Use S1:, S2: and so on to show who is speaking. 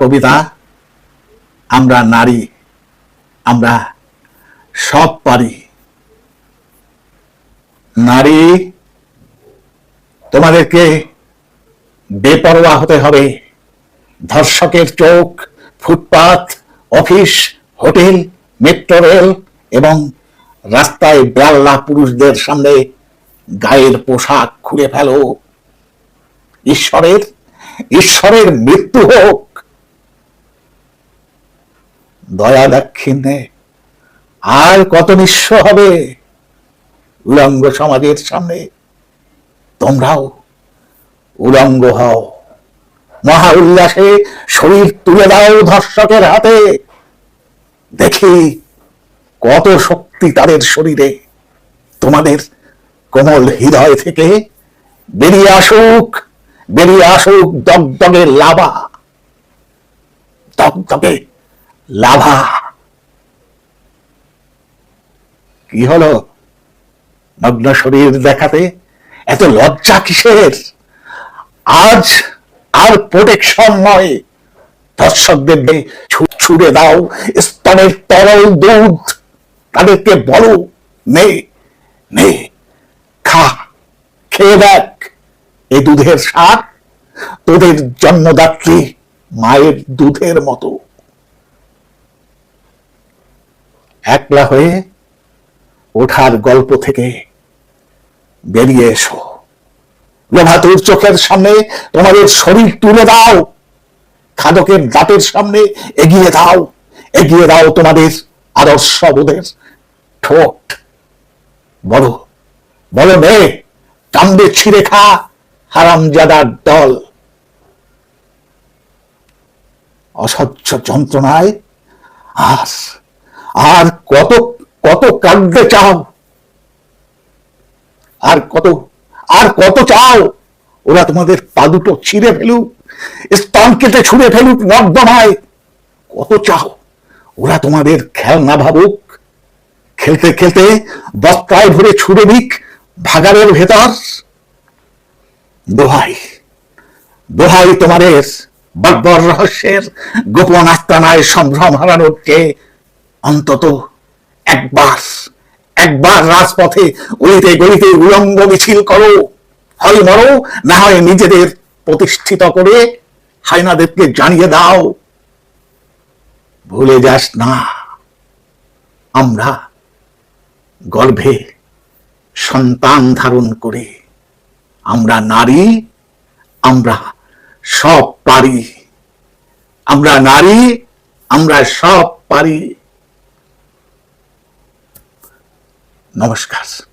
S1: কবিতা, আমরা নারী, আমরা সব পারি। নারী, তোমাদেরকে বেপরোয়া হতে হবে। ধর্ষকের চোখ, footpath, office, hotel, metro rail এবং রাস্তায় বেল্লা পুরুষদের সামনে গায়ের পোশাক খুলে ফেলো। ঈশ্বরের ঈশ্বরের মৃত্যু হোক। দয়া দাক্ষিণ্যে। আর কত নিঃস্ব হবে উলঙ্গ সমাজের সামনে? তোমরাও উলঙ্গ হও। মহা উল্লাসে শরীর তুলে দাও ধর্ষকের হাতে। দেখি কত শক্তি তাদের শরীরে। তোমাদের কোমল হৃদয় থেকে বেরিয়ে আসুক বেরিয়ে আসুক দগদগে লাভা। দগদগে লাভা। কি হলো? নগ্ন শরীর দেখাতে এত লজ্জা কিসের? আজ আর প্রোটেকশন নয়। দর্শকদের ছুড়ে দাও, স্তনের তরল দুধ তাদেরকে বলো, নে নে, খা, খেয়ে দেখ এই দুধের স্বাদ তোদের জন্মদাত্রী মায়ের দুধের মতো। একলা হয়ে ওঠার গল্প থেকে বেরিয়ে এসো। লোভাতুর চোখের সামনে তোমাদের শরীর তুলে দাও। খাদকের দাঁতের সামনে এগিয়ে দাও। এগিয়ে দাও তোমাদের আদর্শবোধের ঠোঁট। বলো বলো নে, কান্দে ছিঁড়ে খা হারামজাদার দল। অসহ্য যন্ত্রণায় আর আর কত কত কাঁদতে চাও? আর কত আর কত চাও? ওরা তোমাদের পা দুটো ছিঁড়ে ফেলুক, স্তন কেটে ছুঁড়ে ফেলুক, নর্দমায়। কত চাও? ওরা তোমাদের খেলনা ভাবুক। খেলতে খেলতে বস্তায় ভরে ছুড়ে দিক ভাগাড়ের ভেতর। দোহাই দোহাই তোমাদের বর্বর রহস্যের গোপন আস্তানায় সম্ভ্রম হারানোর চেয়ে অন্তত একবার একবার রাজপথে গলিতে গলিতে উলঙ্গ মিছিল করো হয় মরো, না হয় নিজেদের প্রতিষ্ঠিত করে হাইনাদেরকে জানিয়ে দাও। ভুলে যাস না, আমরা গর্ভে সন্তান ধারণ করে আমরা নারী, আমরা সব পারি। আমরা নারী, আমরা সব পারি। নমস্কার